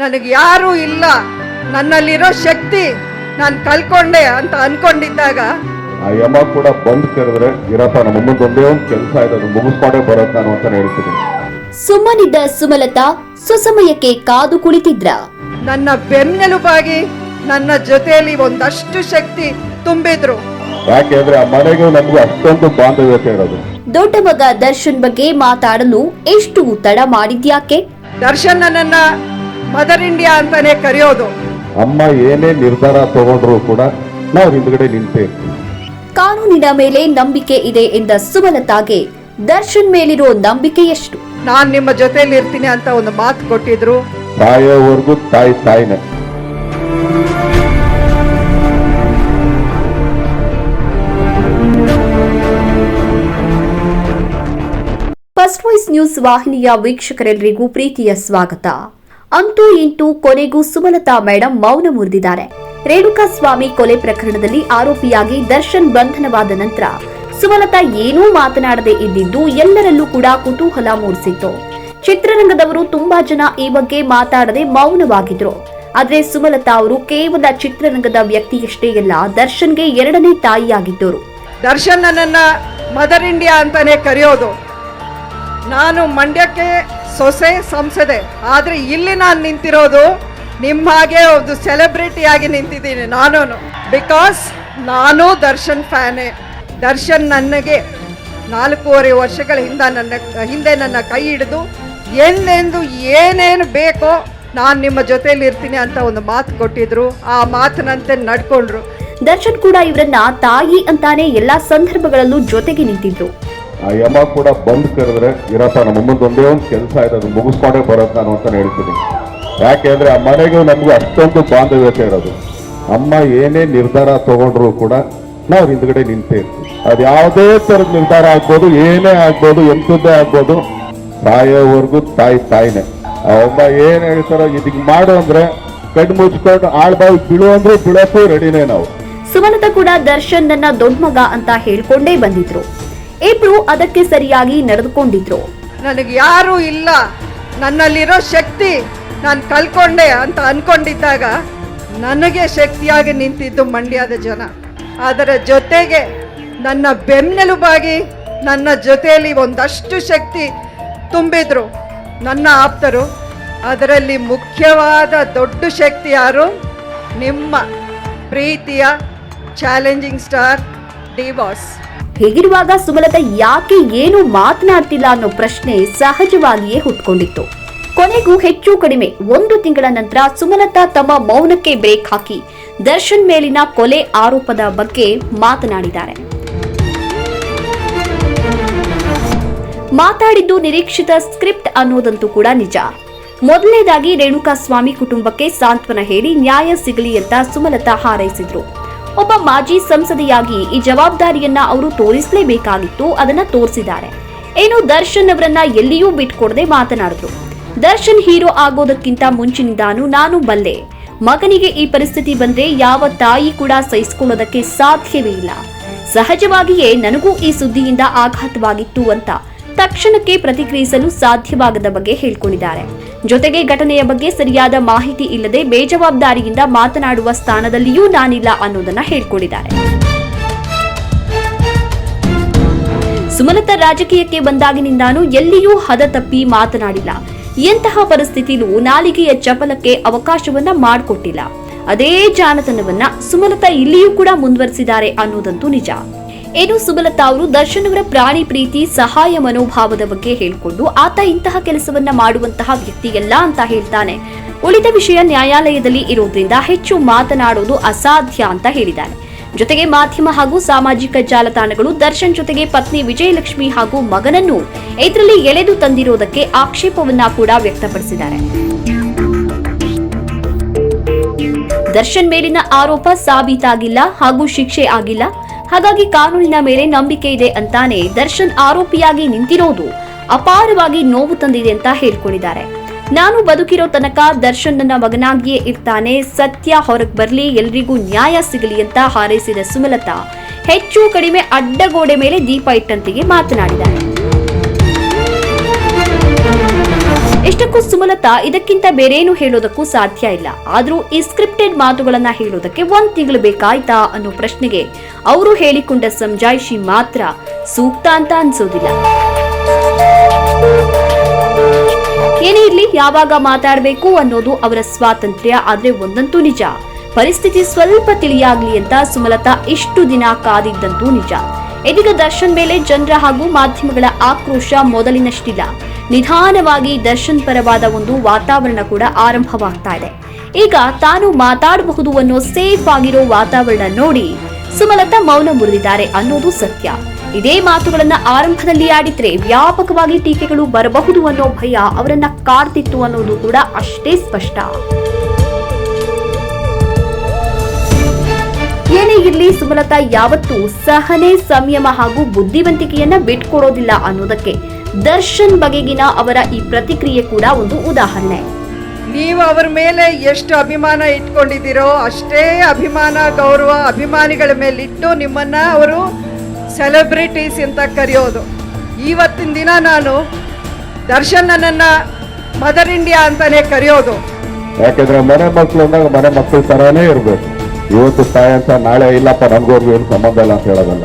ನನಗೆ ಯಾರೂ ಇಲ್ಲ. ನನ್ನಲ್ಲಿರೋ ಶಕ್ತಿ ನಾನು ಕಲ್ಕೊಂಡೆ ಅಂತ ಅನ್ಕೊಂಡಿದ್ದಾಗ ಆ ಯಮ ಕೂಡ ಬಂದ್ ಕರೆದ್ರೆ ಇರಪ್ಪ ನಮ್ಮ ಮುಂದೆ ಒಂದೇ ಒಂದು ಕೆಲಸ ಇದೆ ಅದು ಮುಗಿಸ್ಕೊಂಡೇ ಬರೋದು ನಾನು ಅಂತ ಹೇಳ್ತೀನಿ. ಸುಮ್ಮನಿದ್ದ ಸುಮಲತಾ ಸುಸಮಯಕ್ಕೆ ಕಾದು ಕುಳಿತಿದ್ರ. ನನ್ನ ಬೆನ್ನೆಲುಬಾಗಿ ನನ್ನ ಜೊತೆಯಲ್ಲಿ ಒಂದಷ್ಟು ಶಕ್ತಿ ತುಂಬಿದ್ರು. ಯಾಕೆಂದ್ರೆ ಆ ಮನೆಗೆ ನಮ್ಗೆ ಅಷ್ಟೊಂದು ಬಾಂಧವ್ಯತೆ ಇರೋದು ದೊಡ್ಡ ಮಗ ದರ್ಶನ್ ಬಗ್ಗೆ ಮಾತಾಡಲು ಎಷ್ಟು ತಡ ಮಾಡಿದ್ಯಾಕೆ? ದರ್ಶನ್ ನನ್ನನ್ನ ಮದರ್ ಇಂಡಿಯಾ ಅಂತಾನೆ ಕರೆಯೋದು. ಅಮ್ಮ ಏನೇ ನಿರ್ಧಾರ ತಗೊಂಡ್ರು ಕೂಡ ನಾವು ಹಿಂದ್ಗಡೆ ನಿಂತೇ. ಇರ್ತೀವಿ ಕಾನೂನಿನ ಮೇಲೆ ನಂಬಿಕೆ ಇದೆ ಎಂದ ಸುಮಲತಾಗೆ ದರ್ಶನ್ ಮೇಲಿರೋ ನಂಬಿಕೆ ಎಷ್ಟು? ನಾನ್ ನಿಮ್ಮ ಜೊತೆಲಿ ಇರ್ತೀನಿ ಅಂತ ಒಂದು ಮಾತು ಕೊಟ್ಟಿದ್ರು. ತಾಯಿಯವರೆಗೂ ತಾಯಿ ತಾಯಿನೇ. ಫಸ್ಟ್ ವಾಯ್ಸ್ ನ್ಯೂಸ್ ವಾಹಿನಿಯ ವೀಕ್ಷಕರೆಲ್ಲರಿಗೂ ಪ್ರೀತಿಯ ಸ್ವಾಗತ. ಅಂತೂ ಇಂತೂ ಕೊನೆಗೂ ಸುಮಲತಾ ಮೇಡಂ ಮೌನ ಮುರಿದಿದ್ದಾರೆ. ರೇಣುಕಾ ಸ್ವಾಮಿ ಕೊಲೆ ಪ್ರಕರಣದಲ್ಲಿ ಆರೋಪಿಯಾಗಿ ದರ್ಶನ್ ಬಂಧನವಾದ ನಂತರ ಸುಮಲತಾ ಏನೂ ಮಾತನಾಡದೇ ಇದ್ದಿದ್ದು ಎಲ್ಲರಲ್ಲೂ ಕೂಡ ಕುತೂಹಲ ಮೂಡಿಸಿತ್ತು. ಚಿತ್ರರಂಗದವರು ತುಂಬಾ ಜನ ಈ ಬಗ್ಗೆ ಮಾತಾಡದೆ ಮೌನವಾಗಿದ್ರು. ಆದರೆ ಸುಮಲತಾ ಅವರು ಕೇವಲ ಚಿತ್ರರಂಗದ ವ್ಯಕ್ತಿಯಷ್ಟೇ ಅಲ್ಲ, ದರ್ಶನ್ಗೆ ಎರಡನೇ ತಾಯಿಯಾಗಿದ್ದರು. ದರ್ಶನ್ ನನ್ನ ಮದರ್ ಇಂಡಿಯಾ ಅಂತಾನೆ ಕರೆಯೋದು. ನಾನು ಮಂಡ್ಯಕ್ಕೆ ಸೊಸೆ ಸಂಸದೆ, ಆದರೆ ಇಲ್ಲಿ ನಾನು ನಿಂತಿರೋದು ನಿಮ್ಮ ಹಾಗೆ ಒಂದು ಸೆಲೆಬ್ರಿಟಿಯಾಗಿ ನಿಂತಿದ್ದೀನಿ ನಾನು ಬಿಕಾಸ್ ನಾನು ದರ್ಶನ್ ಫ್ಯಾನೇ. ದರ್ಶನ್ ನನಗೆ ನಾಲ್ಕೂವರೆ ವರ್ಷಗಳ ಹಿಂದೆ ನನ್ನ ಹಿಂದೆ ನನ್ನ ಕೈ ಹಿಡಿದು ಎಂದೆಂದು ಏನೇನು ಬೇಕೋ ನಾನು ನಿಮ್ಮ ಜೊತೆಯಲ್ಲಿ ಇರ್ತೀನಿ ಅಂತ ಒಂದು ಮಾತು ಕೊಟ್ಟಿದ್ರು. ಆ ಮಾತಿನಂತೆ ನಡ್ಕೊಂಡ್ರು. ದರ್ಶನ್ ಕೂಡ ಇವರನ್ನ ತಾಯಿ ಅಂತಾನೆ ಎಲ್ಲಾ ಸಂದರ್ಭಗಳಲ್ಲೂ ಜೊತೆಗೆ ನಿಂತಿದ್ರು. ಆ ಯಮ ಕೂಡ ಬಂದ್ ಕರೆದ್ರೆ ಇರಪ್ಪ, ನಮ್ಮ ಮುಂದೆ ಒಂದೇ ಒಂದು ಕೆಲಸ ಇದೆ, ಅದು ಮುಗಿಸ್ಕೊಂಡೇ ಬರೋದು ನಾನು ಅಂತ ಹೇಳ್ತೀನಿ. ಯಾಕೆಂದ್ರೆ ಆ ಮನೆಗೂ ನಮಗೂ ಅಷ್ಟೊಂದು ಬಾಂಧವ್ಯತೆ ಇರೋದು. ಅಮ್ಮ ಏನೇ ನಿರ್ಧಾರ ತಗೊಂಡ್ರು ಕೂಡ ನಾವು ಹಿಂದ್ಗಡೆ ನಿಂತೇ ಇರ್ತೀವಿ. ಅದು ಯಾವುದೇ ಥರದ ನಿರ್ಧಾರ ಆಗ್ಬೋದು, ಏನೇ ಆಗ್ಬೋದು, ಎಂಥದ್ದೇ ಆಗ್ಬೋದು, ತಾಯಿಯವರೆಗೂ ತಾಯಿ ತಾಯಿನೇ. ಆ ಅಮ್ಮ ಏನು ಹೇಳ್ತಾರೋ ಇದಕ್ಕೆ ಮಾಡು ಅಂದ್ರೆ ಕಣ್ಣು ಮುಚ್ಕೊಂಡು ಆಳ್ಬಾವಿ ಬೀಳು ಅಂದ್ರೆ ಬಿಡೋಕು ರೆಡಿನೇ ನಾವು. ಸುಮಲತಾ ಕೂಡ ದರ್ಶನ್ ನನ್ನ ದೊಡ್ಡ ಮಗ ಅಂತ ಹೇಳ್ಕೊಂಡೇ ಬಂದಿದ್ರು. ಇಬ್ರು ಅದಕ್ಕೆ ಸರಿಯಾಗಿ ನಡೆದುಕೊಂಡಿದ್ರು. ನನಗೆ ಯಾರೂ ಇಲ್ಲ. ನನ್ನಲ್ಲಿರೋ ಶಕ್ತಿ ನಾನು ಕಲ್ಕೊಂಡೆ ಅಂತ ಅನ್ಕೊಂಡಿದ್ದಾಗ ನನಗೆ ಶಕ್ತಿಯಾಗಿ ನಿಂತಿದ್ದು ಮಂಡ್ಯದ ಜನ. ಅದರ ಜೊತೆಗೆ ನನ್ನ ಬೆನ್ನೆಲುಬಾಗಿ ನನ್ನ ಜೊತೆಯಲ್ಲಿ ಒಂದಷ್ಟು ಶಕ್ತಿ ತುಂಬಿದ್ರು. ನನ್ನ ಆಪ್ತರು, ಅದರಲ್ಲಿ ಮುಖ್ಯವಾದ ದೊಡ್ಡ ಶಕ್ತಿ ಯಾರು? ನಿಮ್ಮ ಪ್ರೀತಿಯ ಚಾಲೆಂಜಿಂಗ್ ಸ್ಟಾರ್ ಡಿ ಬಾಸ್ ಹೀಗಿರುವಾಗ ಸುಮಲತಾ ಯಾಕೆ ಏನು ಮಾತನಾಡ್ತಿಲ್ಲ ಅನ್ನೋ ಪ್ರಶ್ನೆ ಸಹಜವಾಗಿಯೇ ಹುಟ್ಕೊಂಡಿತ್ತು. ಕೊನೆಗೂ ಹೆಚ್ಚು ಕಡಿಮೆ ಒಂದು ತಿಂಗಳ ನಂತರ ಸುಮಲತಾ ತಮ್ಮ ಮೌನಕ್ಕೆ ಬ್ರೇಕ್ ಹಾಕಿ ದರ್ಶನ್ ಮೇಲಿನ ಕೊಲೆ ಆರೋಪದ ಬಗ್ಗೆ ಮಾತನಾಡಿದ್ದಾರೆ. ಮಾತಾಡಿದ್ದು ನಿರೀಕ್ಷಿತ ಸ್ಕ್ರಿಪ್ಟ್ ಅನ್ನೋದಂತೂ ಕೂಡ ನಿಜ. ಮೊದಲನೇದಾಗಿ ರೇಣುಕಾ ಸ್ವಾಮಿ ಕುಟುಂಬಕ್ಕೆ ಸಾಂತ್ವನ ಹೇಳಿ ನ್ಯಾಯ ಸಿಗಲಿ ಅಂತ ಸುಮಲತಾ ಹಾರೈಸಿದ್ರು. ಒಬ್ಬ ಮಾಜಿ ಸಂಸದೆಯಾಗಿ ಈ ಜವಾಬ್ದಾರಿಯನ್ನ ಅವರು ತೋರಿಸಲೇಬೇಕಾಗಿತ್ತು, ಅದನ್ನ ತೋರಿಸಿದ್ದಾರೆ. ಏನು ದರ್ಶನ್ ಅವರನ್ನ ಎಲ್ಲಿಯೂ ಬಿಟ್ಕೊಡದೆ ಮಾತನಾಡಿದ್ರು. ದರ್ಶನ್ ಹೀರೋ ಆಗೋದಕ್ಕಿಂತ ಮುಂಚಿನಿಂದಾನು ನಾನು ಬಲ್ಲೆ. ಮಗನಿಗೆ ಈ ಪರಿಸ್ಥಿತಿ ಬಂದ್ರೆ ಯಾವ ತಾಯಿ ಕೂಡ ಸಹಿಸಿಕೊಳ್ಳೋದಕ್ಕೆ ಸಾಧ್ಯವೇ ಇಲ್ಲ. ಸಹಜವಾಗಿಯೇ ನನಗೂ ಈ ಸುದ್ದಿಯಿಂದ ಆಘಾತವಾಗಿತ್ತು ಅಂತ ತಕ್ಷಣಕ್ಕೆ ಪ್ರತಿಕ್ರಿಯಿಸಲು ಸಾಧ್ಯವಾಗದ ಬಗ್ಗೆ ಹೇಳ್ಕೊಂಡಿದ್ದಾರೆ. ಜೊತೆಗೆ ಘಟನೆಯ ಬಗ್ಗೆ ಸರಿಯಾದ ಮಾಹಿತಿ ಇಲ್ಲದೆ ಬೇಜವಾಬ್ದಾರಿಯಿಂದ ಮಾತನಾಡುವ ಸ್ಥಾನದಲ್ಲಿಯೂ ನಾನಿಲ್ಲ ಅನ್ನೋದನ್ನ ಹೇಳ್ಕೊಂಡಿದ್ದಾರೆ. ಸುಮಲತಾ ರಾಜಕೀಯಕ್ಕೆ ಬಂದಾಗಿನಿಂದಾನು ಎಲ್ಲಿಯೂ ಹದ ತಪ್ಪಿ ಮಾತನಾಡಿಲ್ಲ. ಎಂತಹ ಪರಿಸ್ಥಿತಿಯಲ್ಲೂ ನಾಲಿಗೆಯ ಚಪಲಕ್ಕೆ ಅವಕಾಶವನ್ನ ಮಾಡಿಕೊಟ್ಟಿಲ್ಲ. ಅದೇ ಜಾಣತನವನ್ನ ಸುಮಲತಾ ಇಲ್ಲಿಯೂ ಕೂಡ ಮುಂದುವರಿಸಿದ್ದಾರೆ ಅನ್ನೋದಂತೂ ನಿಜ. ಏನು ಸುಮಲತಾ ಅವರು ದರ್ಶನ್ ಅವರ ಪ್ರಾಣಿ ಪ್ರೀತಿ, ಸಹಾಯ ಮನೋಭಾವದ ಬಗ್ಗೆ ಹೇಳಿಕೊಂಡು ಆತ ಇಂತಹ ಕೆಲಸವನ್ನ ಮಾಡುವಂತಹ ವ್ಯಕ್ತಿಯಲ್ಲ ಅಂತ ಹೇಳ್ತಾನೆ. ಉಳಿದ ವಿಷಯ ನ್ಯಾಯಾಲಯದಲ್ಲಿ ಇರೋದ್ರಿಂದ ಹೆಚ್ಚು ಮಾತನಾಡೋದು ಅಸಾಧ್ಯ ಅಂತ ಹೇಳಿದ್ದಾರೆ ಜೊತೆಗೆ ಮಾಧ್ಯಮ ಹಾಗೂ ಸಾಮಾಜಿಕ ಜಾಲತಾಣಗಳು ದರ್ಶನ್ ಜೊತೆಗೆ ಪತ್ನಿ ವಿಜಯಲಕ್ಷ್ಮಿ ಹಾಗೂ ಮಗನನ್ನು ಇದರಲ್ಲಿ ಎಳೆದು ತಂದಿರೋದಕ್ಕೆ ಆಕ್ಷೇಪವನ್ನ ಕೂಡ ವ್ಯಕ್ತಪಡಿಸಿದ್ದಾರೆ. ದರ್ಶನ್ ಮೇಲಿನ ಆರೋಪ ಸಾಬೀತಾಗಿಲ್ಲ ಹಾಗೂ ಶಿಕ್ಷೆ ಆಗಿಲ್ಲ. ಹಾಗಾಗಿ ಕಾನೂನಿನ ಮೇಲೆ ನಂಬಿಕೆ ಇದೆ ಅಂತಾನೆ ದರ್ಶನ್ ಆರೋಪಿಯಾಗಿ ನಿಂತಿರೋದು ಅಪಾರವಾಗಿ ನೋವು ತಂದಿದೆ ಅಂತ ಹೇಳ್ಕೊಂಡಿದ್ದಾರೆ. ನಾನು ಬದುಕಿರೋ ತನಕ ದರ್ಶನ್ ನನ್ನ ಮಗನಾಗಿಯೇ ಇರ್ತಾನೆ, ಸತ್ಯ ಹೊರಗೆ ಬರಲಿ, ಎಲ್ರಿಗೂ ನ್ಯಾಯ ಸಿಗಲಿ ಅಂತ ಹಾರೈಸಿದ ಸುಮಲತಾ ಹೆಚ್ಚು ಕಡಿಮೆ ಅಡ್ಡಗೋಡೆ ಮೇಲೆ ದೀಪ ಇಟ್ಟಂತೆಯೇ ಮಾತನಾಡಿದ್ದಾರೆ. ಇಷ್ಟಕ್ಕೂ ಸುಮಲತಾ ಇದಕ್ಕಿಂತ ಬೇರೇನು ಹೇಳೋದಕ್ಕೂ ಸಾಧ್ಯ ಇಲ್ಲ. ಆದ್ರೂ ಈ ಸ್ಕ್ರಿಪ್ಟೆಡ್ ಮಾತುಗಳನ್ನ ಹೇಳೋದಕ್ಕೆ ಒಂದ್ ತಿಂಗಳು ಬೇಕಾಯ್ತಾ ಅನ್ನೋ ಪ್ರಶ್ನೆಗೆ ಅವರು ಹೇಳಿಕೊಂಡ ಸಂಜಾಯಿಷಿ ಮಾತ್ರ ಸೂಕ್ತ ಅಂತ ಅನ್ಸೋದಿಲ್ಲ. ಏನೇ ಇರ್ಲಿ, ಯಾವಾಗ ಮಾತಾಡಬೇಕು ಅನ್ನೋದು ಅವರ ಸ್ವಾತಂತ್ರ್ಯ, ಆದ್ರೆ ಒಂದಂತೂ ನಿಜ. ಪರಿಸ್ಥಿತಿ ಸ್ವಲ್ಪ ತಿಳಿಯಾಗ್ಲಿ ಅಂತ ಸುಮಲತಾ ಇಷ್ಟು ದಿನ ಕಾದಿದ್ದಂತೂ ನಿಜ. ಇದೀಗ ದರ್ಶನ್ ಮೇಲೆ ಜನರ ಹಾಗೂ ಮಾಧ್ಯಮಗಳ ಆಕ್ರೋಶ ಮೊದಲಿನಷ್ಟಿಲ್ಲ. ನಿಧಾನವಾಗಿ ದರ್ಶನ್ ಪರವಾದ ಒಂದು ವಾತಾವರಣ ಕೂಡ ಆರಂಭವಾಗ್ತಾ ಇದೆ. ಈಗ ತಾನು ಮಾತಾಡಬಹುದು ಅನ್ನೋ ಸೇಫ್ ಆಗಿರೋ ವಾತಾವರಣ ನೋಡಿ ಸುಮಲತಾ ಮೌನ ಮುರಿದಿದ್ದಾರೆ ಅನ್ನೋದು ಸತ್ಯ. ಇದೇ ಮಾತುಗಳನ್ನ ಆರಂಭದಲ್ಲಿ ಆಡಿದ್ರೆ ವ್ಯಾಪಕವಾಗಿ ಟೀಕೆಗಳು ಬರಬಹುದು ಅನ್ನೋ ಭಯ ಅವರನ್ನ ಕಾಡ್ತಿತ್ತು ಅನ್ನೋದು ಕೂಡ ಅಷ್ಟೇ ಸ್ಪಷ್ಟ. ಏನೇ ಇರಲಿ ಸುಮಲತಾ, ಯಾವತ್ತೂ ಸಹನೆ, ಸಂಯಮ ಹಾಗೂ ಬುದ್ಧಿವಂತಿಕೆಯನ್ನ ಬಿಟ್ಕೊಡೋದಿಲ್ಲ ಅನ್ನೋದಕ್ಕೆ ದರ್ಶನ್ ಬಗೆಗಿನ ಅವರ ಈ ಪ್ರತಿಕ್ರಿಯೆ ಕೂಡ ಒಂದು ಉದಾಹರಣೆ. ನೀವು ಅವರ ಮೇಲೆ ಎಷ್ಟು ಅಭಿಮಾನ ಇಟ್ಕೊಂಡಿದ್ದೀರೋ ಅಷ್ಟೇ ಅಭಿಮಾನ ಗೌರವ ಅಭಿಮಾನಿಗಳ ಮೇಲಿಟ್ಟು ನಿಮ್ಮನ್ನ ಅವರು ಸೆಲೆಬ್ರಿಟೀಸ್ ಅಂತ ಕರೆಯೋದು. ಇವತ್ತಿನ ದಿನ ನಾನು ದರ್ಶನ್ ನನ್ನನ್ನು ಮದರ್ ಇಂಡಿಯಾ ಅಂತಾನೆ ಕರೆಯೋದು. ಯಾಕಂದ್ರೆ ಮನೆ ಮಕ್ಕಳು ಅಂದಾಗ ಮನೆ ಮಕ್ಕಳ ತರಾನೇ ಇರ್ಬೇಕು. ಇವತ್ತು ತಾಯಿ ಅಂತ ನಾಳೆ ಇಲ್ಲಪ್ಪ ನಮ್ಗವ್ರಿಗೂ ಏನು ಸಂಬಂಧ ಇಲ್ಲ ಅಂತ ಹೇಳೋದಲ್ಲ.